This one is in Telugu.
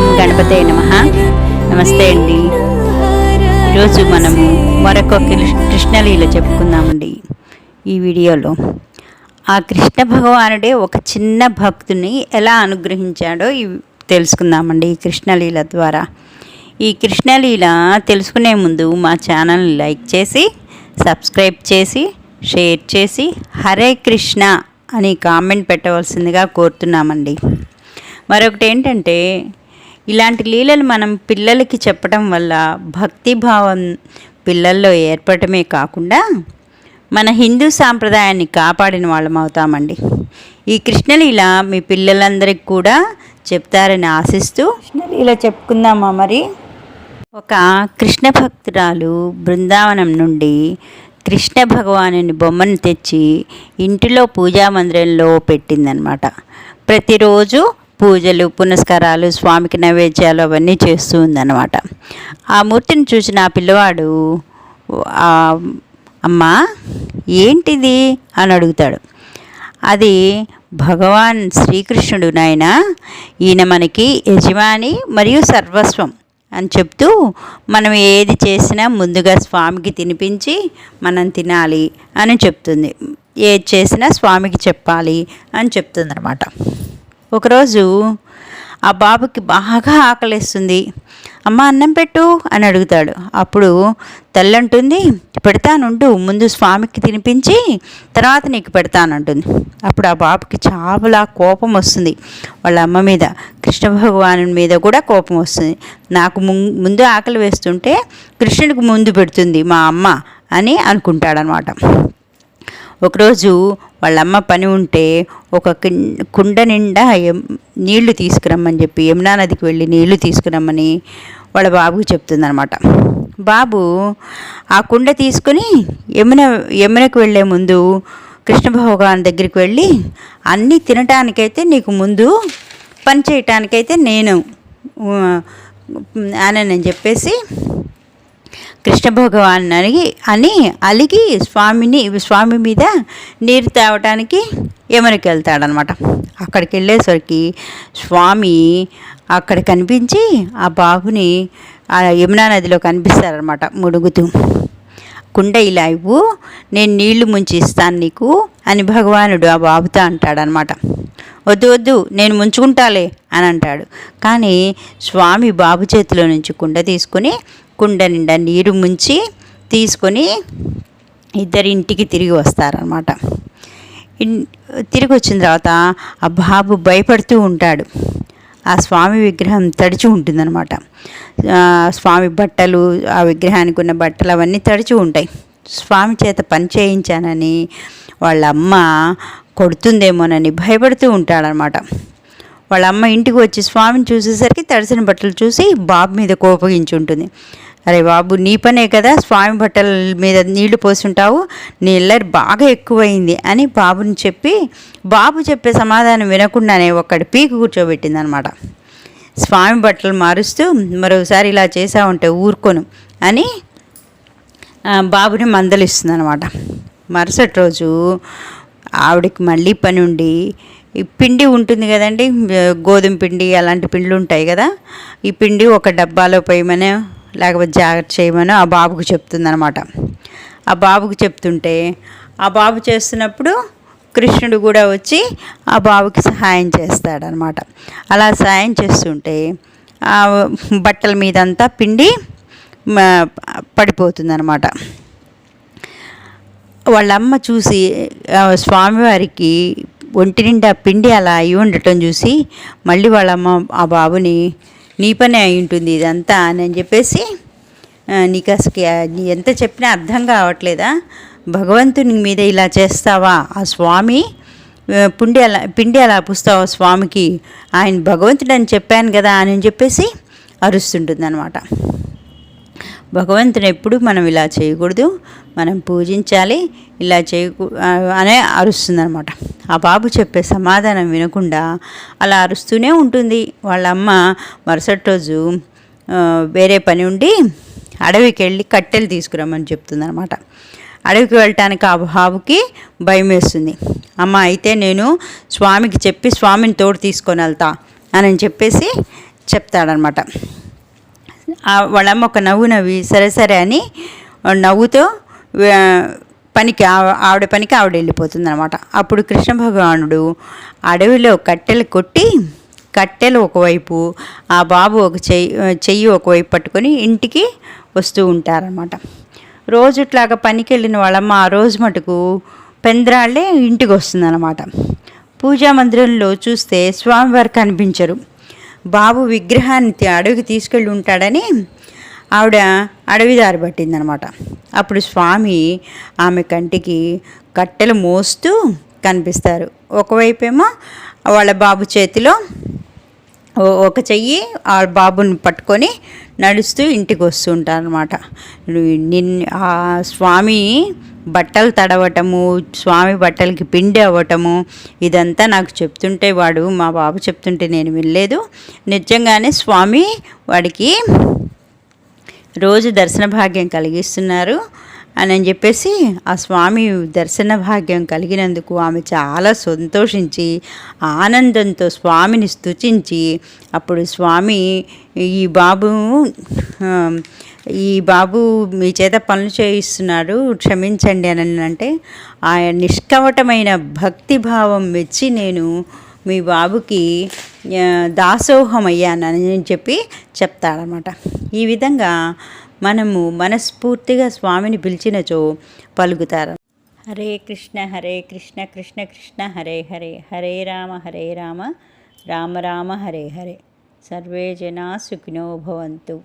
ఓం గణపతే నమ. నమస్తే అండి. ఈరోజు మనము మరొక కృష్ణలీల చెప్పుకుందామండి. ఈ వీడియోలో ఆ కృష్ణ భగవానుడే ఒక చిన్న భక్తుని ఎలా అనుగ్రహించాడో ఇవి తెలుసుకుందామండి ఈ కృష్ణలీల ద్వారా. ఈ కృష్ణలీల తెలుసుకునే ముందు మా ఛానల్ని లైక్ చేసి సబ్స్క్రైబ్ చేసి షేర్ చేసి హరే కృష్ణ అని కామెంట్ పెట్టవలసిందిగా కోరుతున్నామండి. మరొకటి ఏంటంటే ఇలాంటి లీలలు మనం పిల్లలకి చెప్పడం వల్ల భక్తి భావం పిల్లల్లో ఏర్పడమే కాకుండా మన హిందూ సాంప్రదాయాన్ని కాపాడిన వాళ్ళం అవుతామండి. ఈ కృష్ణలీల మీ పిల్లలందరికీ కూడా చెప్తారని ఆశిస్తూ కృష్ణలీల చెప్పుకుందామా మరి? ఒక కృష్ణ భక్తురాలు బృందావనం నుండి కృష్ణ భగవానుని బొమ్మను తెచ్చి ఇంటిలో పూజా మందిరంలో పెట్టిందనమాట ప్రతిరోజు పూజలు పునస్కారాలు స్వామికి నైవేద్యాలు అవన్నీ చేస్తూ ఉందన్నమాట. ఆ మూర్తిని చూసిన ఆ పిల్లవాడు అమ్మా ఏంటిది? అని అడుగుతాడు. అది భగవాన్ శ్రీకృష్ణుడు నాయన ఈయన మనకి యజమాని మరియు సర్వస్వం అని చెప్తూ మనం ఏది చేసినా ముందుగా స్వామికి తినిపించి మనం తినాలి అని చెప్తుంది. ఏది చేసినా స్వామికి చెప్పాలి అని చెప్తుంది అనమాట ఒకరోజు ఆ బాబుకి బాగా ఆకలిస్తుంది. అమ్మ అన్నం పెట్టు అని అడుగుతాడు. అప్పుడు తల్లి అంటుంది పెడతానుండు ముందు స్వామికి తినిపించి తర్వాత నీకు పెడతానంటుంది. అప్పుడు ఆ బాబుకి చాలా కోపం వస్తుంది. వాళ్ళ అమ్మ మీద కృష్ణ భగవాను మీద కూడా కోపం వస్తుంది. నాకు ముం- ముందు ఆకలి వేస్తుంటే కృష్ణుడికి ముందు పెడుతుంది మా అమ్మ అని అనుకుంటాడనమాట. ఒకరోజు వాళ్ళమ్మ పని ఉంటే ఒక కుండ నిండా నీళ్ళు తీసుకురమ్మని చెప్పి యమునా నదికి వెళ్ళి నీళ్ళు తీసుకురమ్మని వాళ్ళ బాబుకి చెప్తుందనమాట బాబు ఆ కుండ తీసుకుని యమున యమునకు వెళ్ళే ముందు కృష్ణ భగవాన్ దగ్గరికి వెళ్ళి అన్నీ తినటానికైతే నీకు ముందు పని చేయటానికైతే నేను అని చెప్పేసి కృష్ణ భగవాన్ అడిగి అని అలిగి స్వామిని స్వామి మీద నీరు తేవటానికి యమునికి వెళ్తాడనమాట అక్కడికి వెళ్ళేసరికి స్వామి అక్కడ కనిపించి ఆ బాబుని ఆ యమునా నదిలో కనిపిస్తారనమాట ముడుగుతూ కుండ ఇలా ఇవ్వు నేను నీళ్ళు ముంచి ఇస్తాను నీకు అని భగవానుడు ఆ బాబుతో అంటాడనమాట వద్దు వద్దు నేను ముంచుకుంటాలే అని అంటాడు. కానీ స్వామి బాబు చేతిలో నుంచి కుండ తీసుకొని కుండ నిండా నీరు ముంచి తీసుకొని ఇద్దరి ఇంటికి తిరిగి వస్తారనమాట ఇన్- తిరిగి వచ్చిన తర్వాత ఆ బాబు భయపడుతూ ఉంటాడు. ఆ స్వామి విగ్రహం తడిచి ఉంటుందన్నమాట. స్వామి బట్టలు ఆ విగ్రహానికి ఉన్న బట్టలు అవన్నీ తడిచి ఉంటాయి. స్వామి చేత పని చేయించానని వాళ్ళ అమ్మ కొడుతుందేమోనని భయపడుతూ ఉంటాడనమాట వాళ్ళ అమ్మ ఇంటికి వచ్చి స్వామిని చూసేసరికి తడిసిన బట్టలు చూసి బాబు మీద కోపగించి ఉంటుంది. అరే బాబు నీ పనే కదా? స్వామి బట్టల మీద నీళ్ళు పోసుంటావు నీ ఇల్లరి బాగా ఎక్కువైంది అని బాబుని చెప్పి బాబు చెప్పే సమాధానం వినకుండానే ఒక్కడి పీకు కూర్చోబెట్టిందనమాట. స్వామి బట్టలు మారుస్తూ మరోసారి ఇలా చేసావంటే ఊరుకోను అని బాబుని మందలిస్తుంది అనమాట మరుసటి రోజు ఆవిడకి మళ్ళీ పని ఉండి ఈ పిండి ఉంటుంది కదండి గోధుమ పిండి అలాంటి పిండ్లు ఉంటాయి కదా ఈ పిండి ఒక డబ్బాలో పోయమనే లేకపోతే జాగ్రత్త చేయమని ఆ బాబుకు చెప్తుందనమాట ఆ బాబుకు చెప్తుంటే ఆ బాబు చేస్తున్నప్పుడు కృష్ణుడు కూడా వచ్చి ఆ బాబుకి సహాయం చేస్తాడనమాట అలా సహాయం చేస్తుంటే ఆ బట్టల మీదంతా పిండి పడిపోతుందనమాట వాళ్ళమ్మ చూసి స్వామివారికి ఒంటి నిండా పిండి అలా అయి ఉండటం చూసి మళ్ళీ వాళ్ళమ్మ ఆ బాబుని నీ పనే అయి ఉంటుంది ఇదంతా అని అని చెప్పేసి నీకు అసలు ఎంత చెప్పినా అర్థం కావట్లేదా? భగవంతుని మీద ఇలా చేస్తావా? ఆ స్వామి పిండి అలా పిండి అలా పుస్తావా స్వామికి? ఆయన భగవంతుడు అని చెప్పాను కదా అని చెప్పేసి అరుస్తుంటుంది అనమాట భగవంతుని ఎప్పుడు మనం ఇలా చేయకూడదు. మనం పూజించాలి ఇలా చేయకూ అనే అరుస్తుందనమాట ఆ బాబు చెప్పే సమాధానం వినకుండా అలా అరుస్తూనే ఉంటుంది. వాళ్ళ అమ్మ మరుసటి రోజు వేరే పని ఉండి అడవికి వెళ్ళి కట్టెలు తీసుకురమ్మని చెప్తుందనమాట అడవికి వెళ్ళటానికి ఆ బాబుకి భయం వేస్తుంది. అమ్మ అయితే నేను స్వామికి చెప్పి స్వామిని తోడు తీసుకొని వెళ్తా అని చెప్పేసి చెప్తాడనమాట వాళ్ళమ్మ ఒక నవ్వు నవ్వి సరే సరే అని నవ్వుతో పనికి ఆవిడ పనికి ఆవిడ వెళ్ళిపోతుంది అనమాట అప్పుడు కృష్ణ భగవానుడు అడవిలో కట్టెలు కొట్టి కట్టెలు ఒకవైపు ఆ బాబు ఒక చెయ్యి చెయ్యి ఒకవైపు పట్టుకొని ఇంటికి వస్తూ ఉంటారనమాట రోజుట్లాగా పనికి వెళ్ళిన వాళ్ళమ్మ ఆ రోజు మటుకు పెందరాళ్ళే ఇంటికి వస్తుందన్నమాట. పూజా మందిరంలో చూస్తే స్వామివారు కనిపించరు. బాబు విగ్రహాన్ని అడవికి తీసుకెళ్ళి ఉంటాడని ఆవిడ అడవి దారి పట్టిందనమాట. అప్పుడు స్వామి ఆమె కంటికి కట్టెలు మోస్తూ కనిపిస్తారు. ఒకవైపేమో వాళ్ళ బాబు చేతిలో ఒక చెయ్యి ఆ బాబుని పట్టుకొని నడుస్తూ ఇంటికి వస్తూ ఉంటారనమాట నిన్ ఆ స్వామి బట్టలు తడవటము స్వామి బట్టలకి పిండి అవ్వటము ఇదంతా నాకు చెప్తుంటే వాడు మా బాబు చెప్తుంటే నేను వినలేదు. నిజంగానే స్వామి వాడికి రోజు దర్శన భాగ్యం కలిగిస్తున్నారు అని అని చెప్పేసి ఆ స్వామి దర్శన భాగ్యం కలిగినందుకు ఆమె చాలా సంతోషించి ఆనందంతో స్వామిని స్తుతించి అప్పుడు స్వామి ఈ బాబు ఈ బాబు మీ చేత పనులు చేయిస్తున్నాడు క్షమించండి అని అంటే ఆయన నిష్కవటమైన భక్తి భావం మెచ్చి నేను మీ బాబుకి దాసోహం అయ్యానని చెప్పి చెప్తాడనమాట. ఈ విధంగా మనము మనస్ఫూర్తిగా స్వామిని పిలిచినచో పలుకుతారు. హరే కృష్ణ హరే కృష్ణ కృష్ణ కృష్ణ హరే హరే హరే రామ హరే రామ రామ రామ హరే హరే. సర్వే జనా సుఖినో భవంతు.